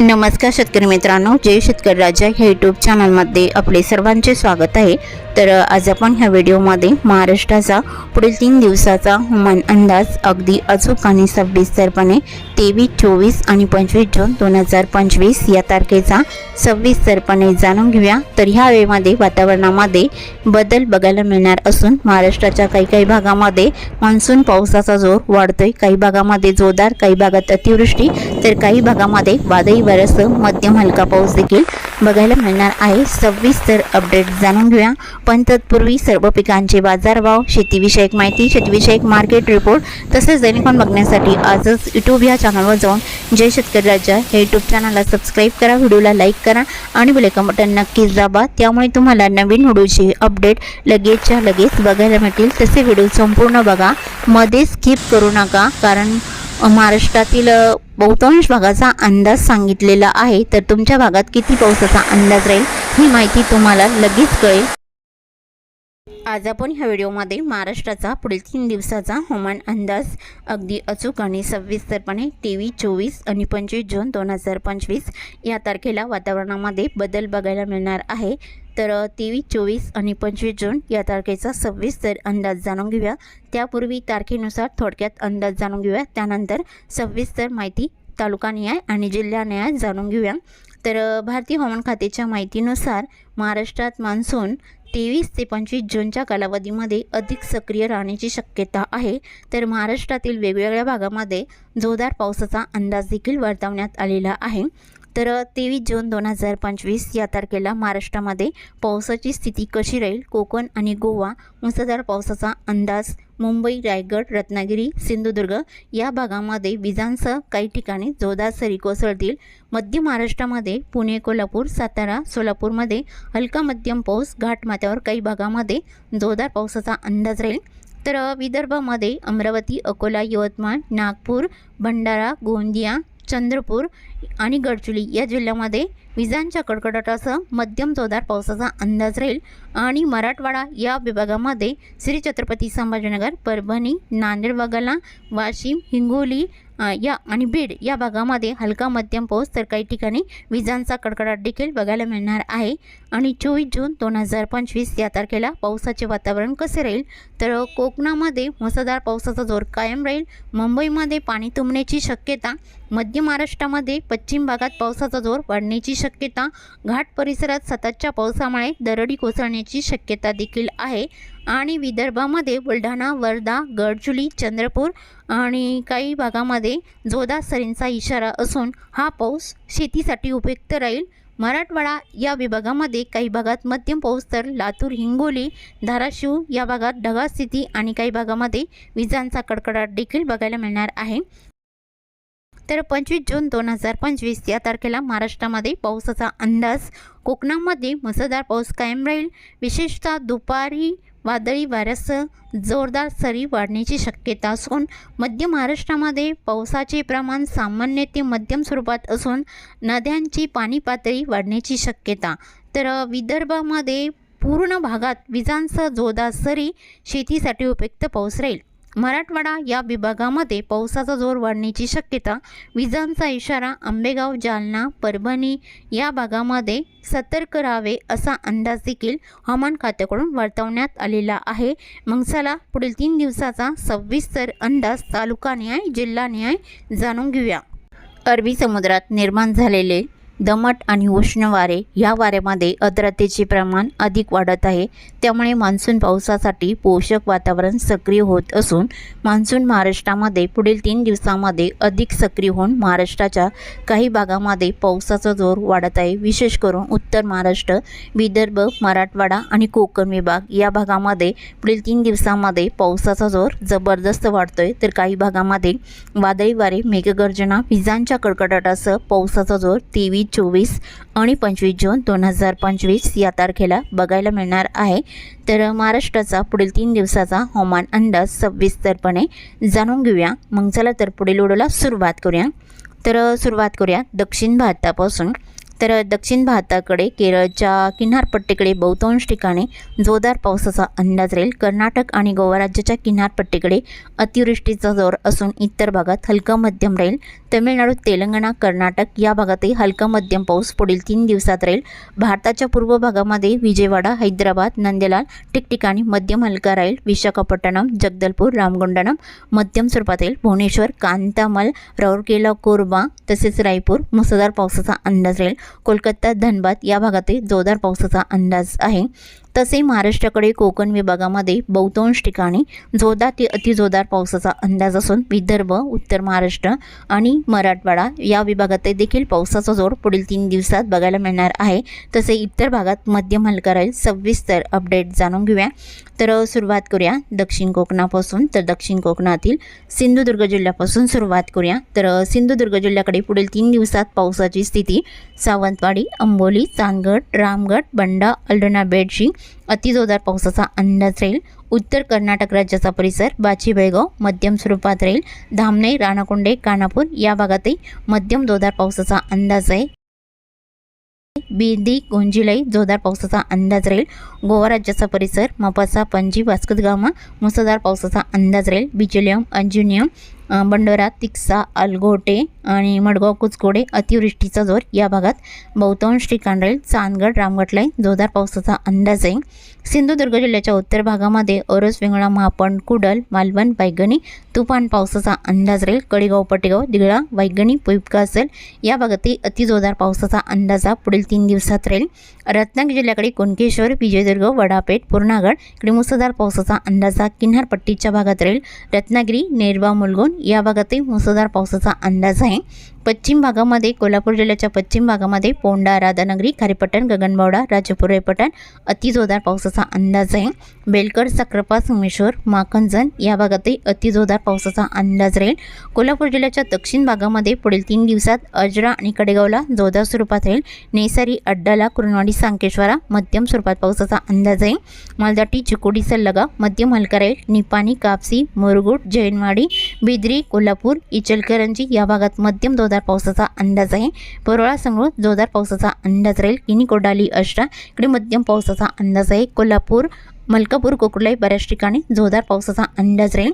नमस्कार शेतकरी मित्रांनो जय शेतकरी राजा ह्या यूट्यूब चॅनलमध्ये आपले सर्वांचे स्वागत आहे. तर आज आपण ह्या व्हिडिओमध्ये महाराष्ट्राचा पुढील तीन दिवसाचा हवामान अंदाज अगदी अचूक आणि सविस्तरपणे तेवीस चोवीस आणि पंचवीस जून दोन हजार पंचवीस या तारखेचा सविस्तरपणे जाणून घेऊया. तर ह्या वेळेमध्ये वातावरणामध्ये बदल बघायला मिळणार असून महाराष्ट्राच्या काही काही भागामध्ये मान्सून पावसाचा जोर वाढतोय. काही भागामध्ये जोरदार काही भागात अतिवृष्टी. तर काही भागामध्ये वादळी वाऱ्यासह मध्यम हलका पाऊस देखील बघायला मिळणार आहे. सविस्तर अपडेट जाणून घेऊया. पण तत्पूर्वी सर्व पिकांचे बाजारभाव शेतीविषयक माहिती शेतीविषयक मार्केट रिपोर्ट तसेच दैनिकॉन बघण्यासाठी आजच यूट्यूब या चॅनलवर जाऊन जय शेतकरी राजा हे यूट्यूब चॅनलला सबस्क्राईब करा व्हिडिओला लाईक करा आणि बेलेकन बटन नक्कीच दाबा. त्यामुळे तुम्हाला नवीन व्हिडिओचे अपडेट लगेचच्या लगेच बघायला मिळतील तसे व्हिडिओ संपूर्ण बघा. मध्ये स्किप करू नका कारण महाराष्ट्रातील बहुतांश भागाचा अंदाज सांगितलेला आहे. तर तुमच्या भागात किती पावसाचा अंदाज राहील? ही माहिती तुम्हाला लगेच कळेल. आज आपण ह्या व्हिडिओमध्ये महाराष्ट्राचा पुढील तीन दिवसाचा हवामान अंदाज अगदी अचूक आणि सविस्तरपणे तेवीस चोवीस आणि पंचवीस जून दोन हजार पंचवीस या तारखेला वातावरणामध्ये बदल बघायला मिळणार आहे. तर तेवीस चोवीस आणि पंचवीस जून या तारखेचा सविस्तर अंदाज जाणून घेऊया. त्यापूर्वी तारखेनुसार थोडक्यात अंदाज जाणून घेऊया. त्यानंतर सविस्तर माहिती तालुकानिहाय आणि जिल्हानिहाय जाणून घेऊया. तर भारतीय हवामान खात्याच्या माहितीनुसार महाराष्ट्रात मान्सून तेवीस ते पंचवीस जूनच्या कालावधीमध्ये अधिक सक्रिय राहण्याची शक्यता आहे. तर महाराष्ट्रातील वेगवेगळ्या भागामध्ये जोरदार पावसाचा अंदाज देखील वर्तवण्यात आलेला आहे. तर तेवीस जून दोन हजार पंचवीस या तारखेला महाराष्ट्रामध्ये पावसाची स्थिती कशी राहील? कोकण आणि गोवा मुसळधार पावसाचा अंदाज मुंबई रायगड रत्नागिरी सिंधुदुर्ग या भागामध्ये विजांसह काही ठिकाणी जोरदार सरी कोसळतील. मध्य महाराष्ट्रामध्ये पुणे कोल्हापूर सातारा सोलापूरमध्ये हलका मध्यम पाऊस घाटमाथ्यावर काही भागामध्ये जोरदार पावसाचा अंदाज राहील. तर विदर्भामध्ये अमरावती अकोला यवतमाळ नागपूर भंडारा गोंदिया चंद्रपूर आणि गडचिरोली या जिल्ह्यामध्ये विजांच्या कडकडाटासह मध्यम जोरदार पावसाचा अंदाज राहील. आणि मराठवाडा या विभागामध्ये श्री छत्रपती संभाजीनगर परभणी नांदेड वगळला वाशिम हिंगोली या आणि बीड या भागामध्ये हलका मध्यम पाऊस तर काही ठिकाणी विजांचा कडकडाट देखील बघायला मिळणार आहे. आणि चोवीस जून दोन हजार पंचवीस या तारखेला पावसाचे वातावरण कसे राहील? तर कोकणामध्ये मुसळधार पावसाचा जोर कायम राहील. मुंबईमध्ये पाणी तुंबण्याची शक्यता मध्य महाराष्ट्रामध्ये पश्चिम भागात पावसाचा जोर वाढण्याची शक्यता घाट परिसरात सततच्या पावसामुळे दरडी कोसळण्याची शक्यता देखील आहे. आणि विदर्भामध्ये बुलढाणा वर्धा गडचुली चंद्रपूर आणि काही भागामध्ये जोरदार सरींचा इशारा असून हा पाऊस शेतीसाठी उपयुक्त राहील. मराठवाडा या विभागामध्ये काही भागात मध्यम पाऊस तर लातूर हिंगोली धाराशिव या भागात ढगाळ स्थिती आणि काही भागामध्ये विजांचा कडकडाट देखील बघायला मिळणार आहे. तर पंचवीस जून दोन हजार पंचवीस या तारखेला महाराष्ट्रामध्ये पावसाचा अंदाज. कोकणामध्ये मुसळधार पाऊस कायम राहील. विशेषतः दुपारी वादळी वाऱ्यासह जोरदार सरी वाढण्याची शक्यता असून मध्य महाराष्ट्रामध्ये पावसाचे प्रमाण सामान्य ते मध्यम स्वरूपात असून नद्यांची पाणी पातळी वाढण्याची शक्यता. तर विदर्भामध्ये पूर्ण भागात विजांसह जोरदार सरी शेतीसाठी उपयुक्त पाऊस राहील. मराठवाडा या विभागामध्ये पावसाचा जोर वाढण्याची शक्यता विजांचा इशारा आंबेगाव जालना परभणी या भागामध्ये सतर्क राहावे असा अंदाज देखील हवामान खात्याकडून वर्तवण्यात आलेला आहे. मग चला पुढील तीन दिवसाचा सविस्तर अंदाज तालुकानिहाय जिल्हानिहाय जाणून घेऊया. अरबी समुद्रात निर्माण झालेले दमट आणि उष्ण वारे या वाऱ्यामध्ये आर्द्रतेचे प्रमाण अधिक वाढत आहे. त्यामुळे मान्सून पावसासाठी पोषक वातावरण सक्रिय होत असून मान्सून महाराष्ट्रामध्ये पुढील तीन दिवसामध्ये अधिक सक्रिय होऊन महाराष्ट्राच्या काही भागामध्ये पावसाचा जोर वाढत आहे. विशेष करून उत्तर महाराष्ट्र विदर्भ मराठवाडा आणि कोकण विभाग या भागामध्ये पुढील तीन दिवसामध्ये पावसाचा जोर जबरदस्त वाढतोय. तर काही भागामध्ये वादळी वारे मेघगर्जना विजांच्या कडकडाटासह पावसाचा जोर तेवीस चोवीस आणि पंचवीस जून दोन हजार पंचवीस या तारखेला बघायला मिळणार आहे. तर महाराष्ट्राचा पुढील तीन दिवसाचा हवामान अंदाज सविस्तरपणे जाणून घेऊया. मग चला तर पुढील व्हिडिओला सुरुवात करूया. तर सुरुवात करूया दक्षिण भारतापासून. तर दक्षिण भारताकडे केरळच्या किनारपट्टीकडे बहुतांश ठिकाणी जोरदार पावसाचा अंदाज राहील. कर्नाटक आणि गोवा राज्याच्या किनारपट्टीकडे अतिवृष्टीचा जोर असून इतर भागात हलका मध्यम राहील. तमिळनाडू तेलंगणा कर्नाटक या भागातही हलका मध्यम पाऊस पुढील तीन दिवसात राहील. भारताच्या पूर्व भागामध्ये विजयवाडा हैदराबाद नंदेलाल ठिकठिकाणी मध्यम हलका राहील. विशाखापट्टणम जगदलपूर रामगुंडनम मध्यम स्वरूपात राहील. भुवनेश्वर कांतामल राऊरकेला कोरबा तसेच रायपूर मुसळधार पावसाचा अंदाज राहील. कोलकाता धनबाद या भागातही जोरदार पावसाचा अंदाज आहे. तसे महाराष्ट्राकडे कोकण विभागामध्ये बहुतांश ठिकाणी जोरदार ते अतिजोरदार पावसाचा अंदाज असून विदर्भ उत्तर महाराष्ट्र आणि मराठवाडा या विभागात देखील पावसाचा जोर पुढील तीन दिवसात बघायला मिळणार आहे. तसे इतर भागात मध्यम हलका राहील. सविस्तर अपडेट जाणून घेऊया. तर सुरुवात करूया. दक्षिण कोकणापासून तर दक्षिण कोकणातील सिंधुदुर्ग जिल्ह्यापासून सुरुवात करूया. तर सिंधुदुर्ग जिल्ह्याकडे पुढील तीन दिवसात पावसाची स्थिती सावंतवाडी अंबोली चांदगड रामगड बंडा अल्डोना बेडशी अतिजोरदार पावसाचा अंदाज राहील. उत्तर कर्नाटक राज्याचा परिसर बाची बेळगाव मध्यम स्वरूपात राहील. धामणे राणाकुंडे कानापूर या भागातही मध्यम जोरदार पावसाचा अंदाज आहे. बिंदी गोंजिलाई जोरदार पावसाचा अंदाज राहील. गोवा राज्याचा परिसर मपासा पणजी वास्कोदगामा मुसळधार पावसाचा अंदाज राहील. बिचलियम अंजुनियम बंडोरा तिक्सा अलगोटे आणि मडगाव कुचकोडे अतिवृष्टीचा जोर या भागात बहुतांश ठिकाण राहील. चांदगड रामगडलाई जोरदार पावसाचा अंदाज आहे सिंधुदुर्ग जिल्ह्याच्या उत्तर भागामध्ये ओरोस वेंगळा महापण कुडल मालवण वैगणी तुफान पावसाचा अंदाज राहील. कडेगाव पटेगाव दिगळा वैगणी पुईपका असेल या भागातही अतिजोरदार पावसाचा अंदाज हा पुढील तीन दिवसात राहील. रत्नागिरी जिल्ह्याकडे कुणकेश्वर विजयदुर्ग वडापेठ पूर्णागड इकडे मुसळधार पावसाचा अंदाज हा किनारपट्टीच्या भागात राहील. रत्नागिरी नेरवा मुलगोन या भागातही मुसळधार पावसाचा अंदाज आहे. पश्चिम भागामध्ये कोल्हापूर जिल्ह्याच्या पश्चिम भागामध्ये पोंडा राधानगरी खारेपट्टण गगनबावडा राजापूर रेपटण अतिजोरदार पावसाचा अंदाज आहे. बेलकर सक्रपा सोमेश्वर माखनजन या भागातही अतिजोरदार पावसाचा अंदाज राहील. कोल्हापूर जिल्ह्याच्या दक्षिण भागामध्ये पुढील तीन दिवसात अजरा आणि कडेगावला जोरदार स्वरूपात राहील. नेसारी अड्डाला कुरणवाडी सांकेश्वरा मध्यम स्वरूपात पावसाचा अंदाज आहे. मालदाटी चिकोडी सल्लगा मध्यम हलका राहील. निपाणी कापसी मुरगुड जैनवाडी बिद्री कोल्हापूर इचलकरंजी या भागात मध्यम जोरदार पावसाचा अंदाज आहे. परोळा संगरूळ जोरदार पावसाचा अंदाज राहील. किनी कोडाली अष्टा इकडे मध्यम पावसाचा अंदाज आहे. कोल्हापूर मलकापूर कोकुलाई बऱ्याच ठिकाणी जोरदार पावसाचा अंदाज राहील.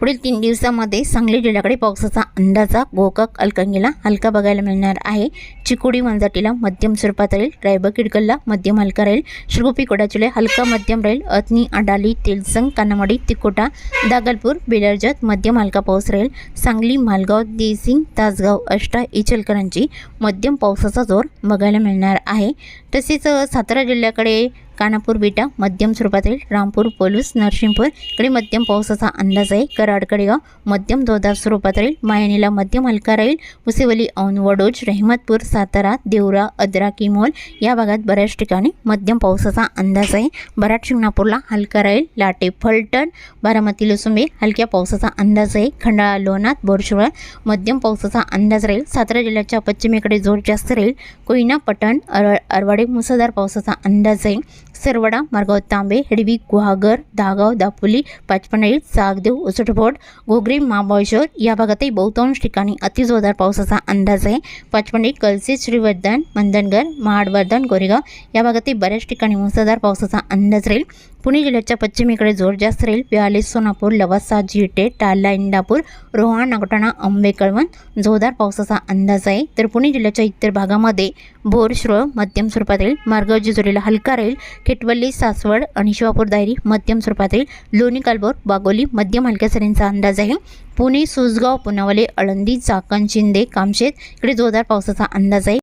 पुढील तीन दिवसामध्ये सांगली जिल्ह्याकडे पावसाचा अंदाजा गोकाक अलकंगीला हलका बघायला मिळणार आहे. चिकोडी मंजाटीला मध्यम स्वरूपात राहील. रायबा किडकलला मध्यम हलका राहील. श्रीगोपी कोडाचिले हलका मध्यम राहील. अतनी अडाली तेलसंग कानामाडी तिकोटा दागलपूर बेलर्जत मध्यम हलका पाऊस राहील. सांगली मालगाव देसिंग तासगाव अष्टा इचलकरांची मध्यम पावसाचा जोर बघायला मिळणार आहे. तसेच सातारा जिल्ह्याकडे कानापूर बिटा मध्यम स्वरूपात राहील रामपूर पोलूस नरसिंहपूर इकडे मध्यम पावसाचा अंदाज आहे. कराडकडेगाव मध्यम जोरदार स्वरूपात राहील मायनीला मध्यम हलका राहील. मुसेवली औन वडोज रहमतपूर सातारा देवरा अद्रा किमोल या भागात बऱ्याच ठिकाणी मध्यम पावसाचा अंदाज आहे. बराट शिंगणापूरला हलका राहील. लाटे फलटण बारामती लसुंबे हलक्या पावसाचा अंदाज आहे. खंडाळा लोणात बोरशिवळा मध्यम पावसाचा अंदाज राहील. सातारा जिल्ह्याच्या पश्चिमेकडे जोर जास्त राहील. कोयना पटण अर अरवाडे मुसळधार पावसाचा अंदाज आहे. सरवडा मार्गाव तांबे हेडवी गुहागर दागाव दापोली पाचपनाळी सागदेव उसटफोड घोगरी महाबळेश्वर या भागातही बहुतांश ठिकाणी अतिजोरदार पावसाचा अंदाज आहे. पाचपंडी कलसे श्रीवर्धन मंदनगर महाडवर्धन गोरेगाव या भागातही बऱ्याच ठिकाणी मुसळधार पावसाचा अंदाज राहील. पुणे जिल्ह्याच्या पश्चिमेकडे जोर जास्त राहील. प्याले सोनापूर लवासा जिटे टाला इंदापूर रोहा नागटाणा आंबे कळवण जोरदार पावसाचा अंदाज आहे. तर पुणे जिल्ह्याच्या इतर भागामध्ये बोर श्रळ मध्यम स्वरूपात राहील. मार्गाव जेजुरीला हलका राहील. खेटवल्ली सासवड आणि शिवापूर दायरी मध्यम स्वरूपात लोणी कालबोर बागोली मध्यम हलक्या सरींचा अंदाज आहे. पुणे सुसगाव पुनावले आळंदी चाकण शिंदे कामशेत इकडे जोरदार पावसाचा अंदाज आहे.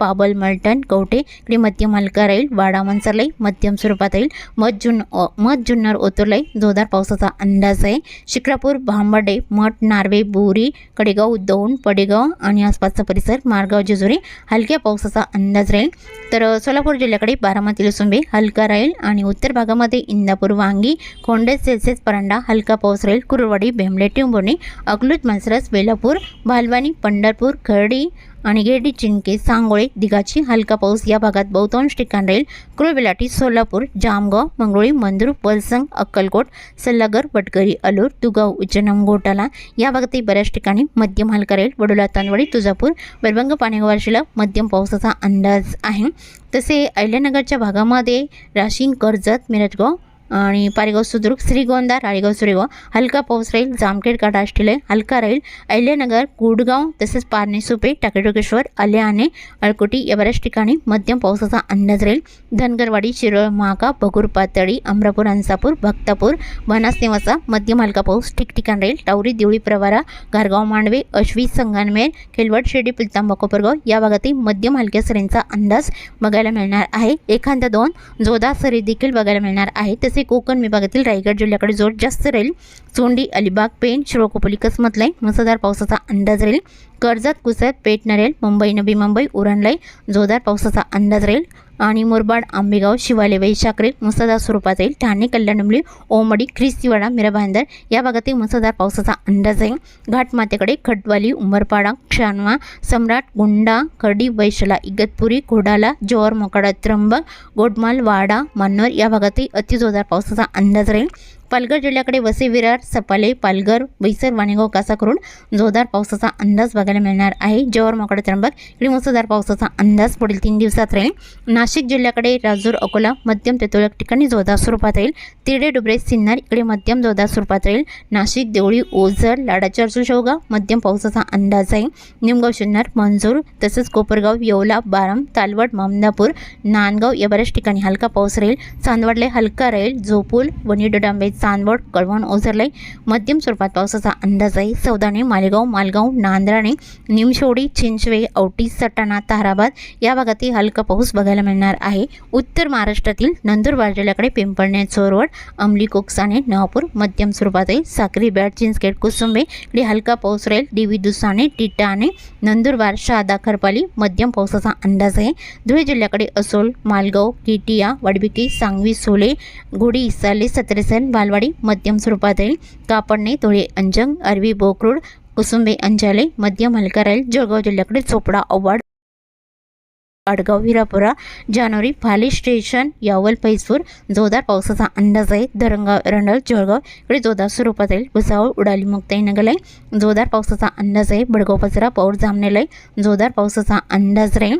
पाबल मलटण कवटे इकडे मध्यम हलका राहील वाडा मनसरलाई मध्यम स्वरूपात राहील. मध जुन मध जुन्नर ओतुरलाई जोरदार पावसाचा अंदाज आहे. शिक्रापूर भांबर्डे मठ नार्वे बोरी कडेगाव दौंड पडेगाव आणि आसपासचा परिसर मारगाव जेजुरी हलक्या पावसाचा अंदाज राहील. तर सोलापूर जिल्ह्याकडे बारामती लसुंबे हलका राहील आणि उत्तर भागामध्ये इंदापूर वांगी खोंडे सेल्सिअस परांडा हलका पाऊस राहील. कुरवाडी बेंबले टिंबोणी अकलूत मनसरस वेलापूर भालवानी पंढरपूर खर्डी आणि गेडी चिंके सांगोळे दिघाची हलका पाऊस या भागात बहुतांश ठिकाण राहील. कुळबेलाटी सोलापूर जामगाव मंगळुळी मंदूर वलसंग अक्कलकोट सल्लागर वटकरी अलूर दुगाव उज्जैनम घोटाला या भागातही बऱ्याच ठिकाणी मध्यम हलका राहील. वडोला तांदवडी तुळजापूर बेलबंग पाणेगाव मध्यम पावसाचा अंदाज आहे. तसे अहिल्यानगरच्या भागामध्ये राशीन कर्जत मिरजगाव आणि पारेगाव सुद्रुक श्रीगोंदा राळेगाव सुरेगाव हलका पाऊस राहील जामखेड काटाष्टीलय हलका राहील. अहिल्यानगर गुडगाव तसेच पारणे सुपे टाकेटोकेश्वर आल्याने अळकोटी या बऱ्याच ठिकाणी मध्यम पावसाचा अंदाज राहील. धनगरवाडी शिरोळ महाका भगूर पातळी अमरापूर अंसापूर भक्तापूर बनास मध्यम हलका पाऊस ठिकठिकाण राहील. टावरी देवळी प्रवारा गारगाव मांडवे अश्वी संगनमेर खेलवड शिर्डी पुलतांबा कोपरगाव या भागातील मध्यम हलक्या सरींचा अंदाज बघायला मिळणार आहे. एखादा दोन जोधा सरी देखील बघायला मिळणार आहे. तसे कोकण विभागातील रायगड जिल्ह्याकडे जोर जास्त राहील. चोंडी अलिबाग पेण शिरोकोपली कसमतलाई मुसळधार पावसाचा अंदाज राहील. कर्जत कुसत पेटणार राहील मुंबई नवी मुंबई उरणलाई जोरदार पावसाचा अंदाज राहील. आणि मुरबाड आंबेगाव शिवाले वैशाखरे मुसळधार स्वरूपात येईल. ठाणे कल्याणडोंबली ओमडी ख्रिस्तीवाडा मिराभांदर या भागातील मुसळधार पावसाचा अंदाज आहे. घाटमातेकडे खटवाली उमरपाडा क्षानवा सम्राट गुंडा खडी वैशला इगतपुरी घोडाला जोर मोकाडा त्र्यंबक गोडमाल वाडा मन्नोर या भागातही अतिजोरदार पावसाचा अंदाज राहील. पालघर जिल्ह्याकडे वसे विरार सपाले पालघर बैसर वाणेगाव कासा करून जोरदार पावसाचा अंदाज बघायला मिळणार आहे. जव्हार मोकडे त्र्यंबक इकडे मुसळधार पावसाचा अंदाज पुढील तीन दिवसात राहील. नाशिक जिल्ह्याकडे राजूर अकोला मध्यम ते तुरळक ठिकाणी जोरदार स्वरूपात राहील. तिरडे डुबरे सिन्नर इकडे मध्यम जोरदार स्वरूपात राहील. नाशिक देवळी ओझर लाडाच्या अर्जू मध्यम पावसाचा अंदाज आहे. निमगाव शिन्नर मंजूर तसेच कोपरगाव येवला बारम तालवड ममदापूर नांदगाव या बऱ्याच ठिकाणी हलका पाऊस राहील. चांदवडले हलका राहील. झोपूल वणी चांदवड कळवण ओझरलाई मध्यम स्वरूपात पावसाचा अंदाज आहे. सौदाणे मालेगाव मालगाव नांद्राणे निमशोडी चिंचवे औटी सटाणा ताराबाद या भागातही हलका पाऊस बघायला मिळणार आहे. उत्तर महाराष्ट्रातील नंदुरबार जिल्ह्याकडे पिंपळणे चोरवड अंमली कोकसाने नवापूर मध्यम स्वरूपात आहे. साक्री बॅट चिंचखेड कुसुंबे इकडे हलका पाऊस राहील. डिवी दुसाने टिटाणे नंदुरबार शहादा खरपाली मध्यम पावसाचा अंदाज आहे. धुळे जिल्ह्याकडे असोल मालगाव किटिया वडबिकी सांगवी सोले घोडी इसाले सत्रेसन मालवाडी मध्यम स्वरूपात येईल कापडणे धुळे अंजंग अरवी बोकरूड कुसुंबे अंजाले मध्यम हलका राहील जळगाव जिल्ह्याकडे चोपडा अव्वाड आडगाव विरापुरा जानेवारी फाली स्टेशन यावल पैसूर जोरदार पावसाचा अंदाज आहे. धरणगाव रंडल जळगाव इकडे जोरदार स्वरूपात येईल भुसावळ उडाली मुक्ताई नगरलाई जोरदार पावसाचा अंदाज आहे. बडगाव पसरा पौर जामनेलाय जोरदार पावसाचा अंदाज राहील.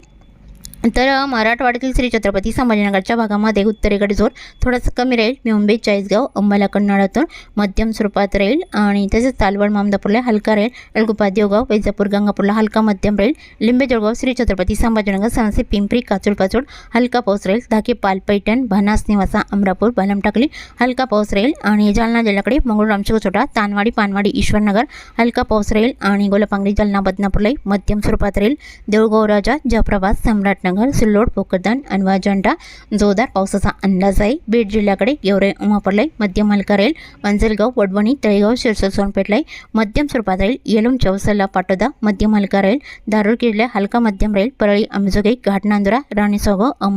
तर मराठवाड्यातील श्री छत्रपती संभाजीनगरच्या भागामध्ये उत्तरेकडे जोर थोडासा कमी राहील. मुंबई चाळीसगाव अंबाला कन्नडातून मध्यम स्वरूपात राहील आणि तसेच तालवड मामदापूरला हलका राहील. अलगुपा देवगाव वैजापूर गंगापूरला हलका मध्यम राहील. लिंबे जळगाव श्री छत्रपती संभाजीनगर सांसे पिंपरी काचूड पाचोड हलका पाऊस राहील. धाके पाल पैठण भानास निवासा अमरापूर बालम टाकली हलका पाऊस राहील आणि जालना जिल्ह्याकडे मंगळूर रामचूर तानवाडी पानवाडी ईश्वरनगर हलका पाऊस राहील आणि गोलापांगरी जालना बदनापूरलाही मध्यम स्वरूपात राहील. देऊळगाव राजा जयप्रभात सम्राटनगर नगर सिल्लोड भोकरदान अनवाजंडा जोरदार पावसाचा अंदाज आहे बीड जिल्ह्याकडे गेवरे उमापडलाई मध्यम हलका राहील मंजलगाव वडवणी तळेगाव शिरसर सोनपेठलाई मध्यम स्वरूपात राहील. येलूम चौसला पाटोदा मध्यम हलका राहील दारूर किल्ला हलका मध्यम राहील. परळी अंबेजोगाई घाटनांदुरा राणी सोगाव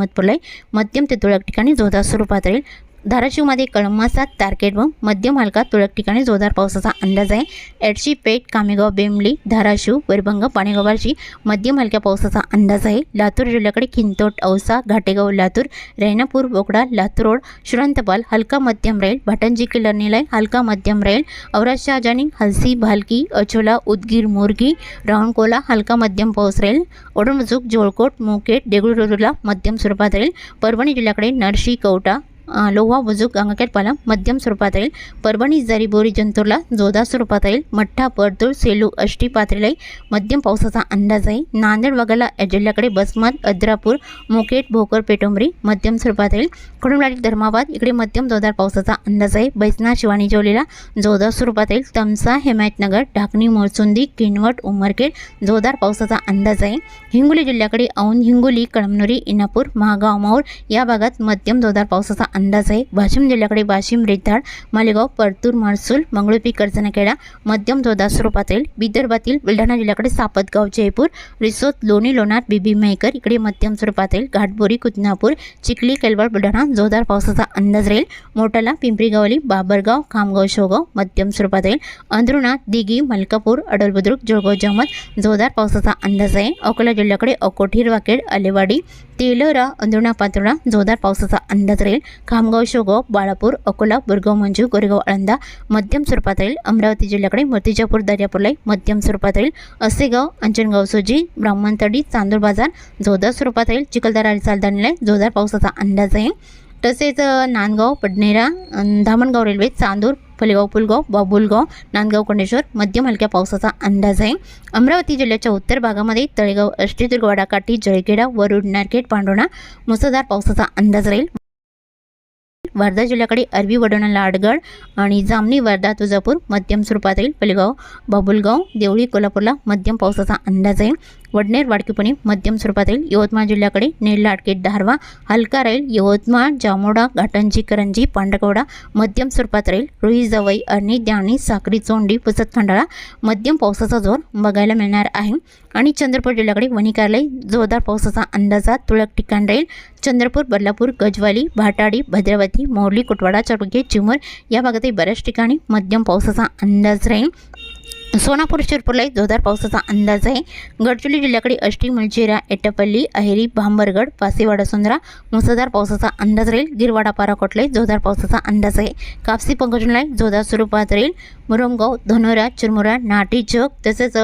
मध्यम ते तुरळक ठिकाणी जोरदार स्वरूपात राहील. धाराशिवमध्ये कळमासा तारकेट व मध्यम मालकात तुरळक ठिकाणी जोरदार पावसाचा अंदाज आहे. एडशी पेठ कामेगाव बेंबली धाराशिव वैरभंग पाणेगावाची मध्यम मालक्या पावसाचा अंदाज आहे. लातूर जिल्ह्याकडे खिंतोट औसा घाटेगाव लातूर रेणापूर बोकडा लातूर रोड शुरंतपाल हलका मध्यम राहील भाटंजी किल्लरनीलाई हलका मध्यम राहील औराज शहाजानी हलसी भालकी अचोला उदगीर मोरगी रावणकोला हलका मध्यम पाऊस राहील ओडमजूक जोळकोट मोकेट देगुळरोडला मध्यम स्वरूपात राहील परभणी जिल्ह्याकडे नरशी कवटा लोहा बुजुक गंगाखेडपाला मध्यम स्वरूपात राहील परभणी जरी बोरी जंतूरला जोरदार स्वरूपात राहील मठ्ठा परतूर सेलू अष्टी पात्रेलाई मध्यम पावसाचा अंदाज आहे नांदेड वगळा या जिल्ह्याकडे बसमत अद्रापूर मुकेट भोकर पेटोंबरी मध्यम स्वरूपात राहील कडुमलाडी धर्माबाद इकडे मध्यम जोरदार पावसाचा अंदाज आहे बैसना शिवानी जोलीला जोरदार स्वरूपात राहील तमसा हिमायतनगर ढाकणी मोरचुंदी किनवट उमरखेड जोरदार पावसाचा अंदाज आहे हिंगोली जिल्ह्याकडे औंध हिंगोली कळमनुरी इनापूर महागाव माऊर या भागात मध्यम जोरदार पावसाचा अंदाज आहे. वाशिम जिल्ह्याकडे वाशिम रेताड मालेगाव परतूर महसूल मंगळुपी कर्जनखेडा मध्यम जोरदार स्वरूपात राहील विदर्भातील बुलढाणा जिल्ह्याकडे सापतगाव जयपूर रिसोद लोणी लोणार बीबी मेहकर इकडे मध्यम स्वरूपात राहील घाटबोरी कुतनापूर चिखली केलवाड बुलढाणा जोरदार पावसाचा अंदाज राहील. मोटाला पिंपरी गावली बाबरगाव खामगाव शोगाव मध्यम स्वरूपात राहील अंधरुणा दिघी मलकापूर अडलबुद्रुक जळगाव जमत जोरदार पावसाचा अंदाज आहे. अकोला जिल्ह्याकडे अकोट हिरवाखेड आलेवाडी तेलरा अंधुणा पातोडा जोरदार पावसाचा अंदाज राहील खामगाव शेवगाव बाळापूर अकोला बुरगाव मंजू गोरेगाव आळंदा मध्यम स्वरूपात राहील अमरावती जिल्ह्याकडे मूर्तिजापूर दर्यापूरला मध्यम स्वरूपात राहील असेगाव अंजनगाव सोजी ब्राह्मणतडी चांदूर बाजार जोरदार स्वरूपात राहील चिखलदरा आणि चालदानीला जोरदार पावसाचा अंदाज आहे तसेच नांदगाव पडनेरा धामणगाव रेल्वे चांदूर फलेगाव पुलगाव बाबुलगाव नांदगाव कोंडेश्वर मध्यम हलक्या पावसाचा अंदाज आहे. अमरावती जिल्ह्याच्या उत्तर भागामध्ये तळेगाव अष्टीदुर्ग वाडाकाठी जळखेडा वरुड नारखेड पांडोणा मुसळधार पावसाचा अंदाज राहील. वर्धा जिल्ह्याकडे अरबी वडोणा लाडगड आणि जामणी वर्धा तुळजापूर मध्यम स्वरूपात राहील. पलेगाव बाबुलगाव देवळी कोल्हापूरला मध्यम पावसाचा अंदाज आहे. वडनेर वाडकीपणी मध्यम स्वरूपात राहील यवतमाळ जिल्ह्याकडे नेरला अडकेट धारवा हलका राहील यवतमाळ जामोडा घाटंजी करंजी पांडकवडा मध्यम स्वरूपात राहील रुई जवई अर्णी द्याणी साक्री चोंडी पुसत खंडाळा मध्यम पावसाचा जोर बघायला मिळणार आहे. आणि चंद्रपूर जिल्ह्याकडे वणिकारलाई जोरदार पावसाचा अंदाजा तुळक ठिकाण राहील चंद्रपूर बदलापूर गजवाली भाटाडी भद्रावती मोरली कुटवाडा चरपके चिमूर या भागातही बऱ्याच ठिकाणी मध्यम पावसाचा अंदाज राहील. सोनापूर शिरपूरलाही जोरदार पावसाचा अंदाज आहे. गडचिरोली जिल्ह्याकडे अष्टी मुलचेरा एटपल्ली अहेरी भांबरगड पासेवाडा सुंदरा मुसळधार पावसाचा अंदाज राहील. गिरवाडा पाराकोटलाही जोरदार पावसाचा अंदाज आहे. कापसी पंकजनलाही जोरदार स्वरूपात राहील. मुरमगाव धनोरा चिरमुरा नाटी चक तसेच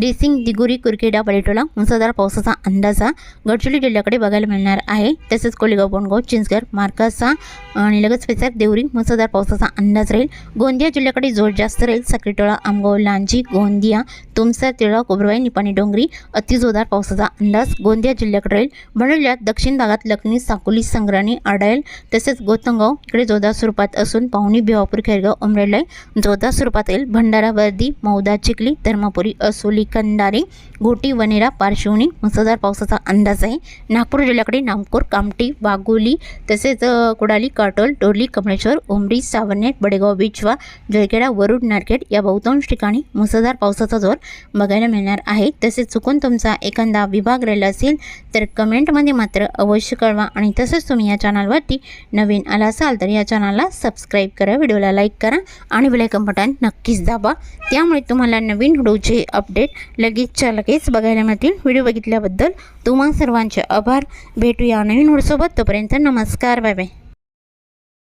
डिसिंग दिगुरी कुरखेडा पलेटोला मुसळधार पावसाचा अंदाजा गडचिरोली जिल्ह्याकडे बघायला मिळणार आहे. तसेच कोलेगाव बोंडगाव चिंचगर मार्कासा आणि लगेच पेचार देवरी मुसळधार पावसाचा अंदाज राहील. गोंदिया जिल्ह्याकडे जोर जास्त राहील. साखरेटोळा आमगाव लांजी गोंदिया तुमसर तिळा कोबरवाई निपाणी डोंगरी अतिजोरदार पावसाचा अंदाज गोंदिया जिल्ह्याकडे राहील. बुलढाणा जिल्ह्यात दक्षिण भागात लखनी साकोली संग्राणी आडायल तसेच गोतंगाव इकडे जोरदार स्वरूपात असून पाहुणी भिवापूर खेरगाव उमरेडलाई जोरदार स्वरूपात येईल. भंडारा वर्दी मौदा चिखली धर्मपुरी असोली कंदारे घोटी वनेरा पार्श्वनी मुसळधार पावसाचा अंदाज आहे. नागपूर जिल्ह्याकडे नागपूर कामठी वाघोली तसेच कुडाली काटोल डोरली कमळेश्वर उमरी सावरनेट बडेगाव बिचवा जयखेडा वरुड नारखेड या बहुतांश ठिकाणी मुसळधार पावसाचा जोर बघायला मिळणार आहे. तसेच चुकून तुमचा एखादा विभाग राहिला असेल तर कमेंटमध्ये मात्र अवश्य कळवा आणि तसेच तुम्ही या चॅनलवरती नवीन आला असाल तर या चॅनलला सबस्क्राईब करा व्हिडिओला लाईक करा आणि बेलायकन बटन नक्कीच दाबा. त्यामुळे तुम्हाला नवीन व्हिडिओचे अपडेट लगेचच्या लगेच बघायला मिळतील व्हिडिओ बघितल्याबद्दल तुम्हा सर्वांचे आभार. भेटूया नवीन व्हिडिओसोबत. तोपर्यंत नमस्कार. Bye bye.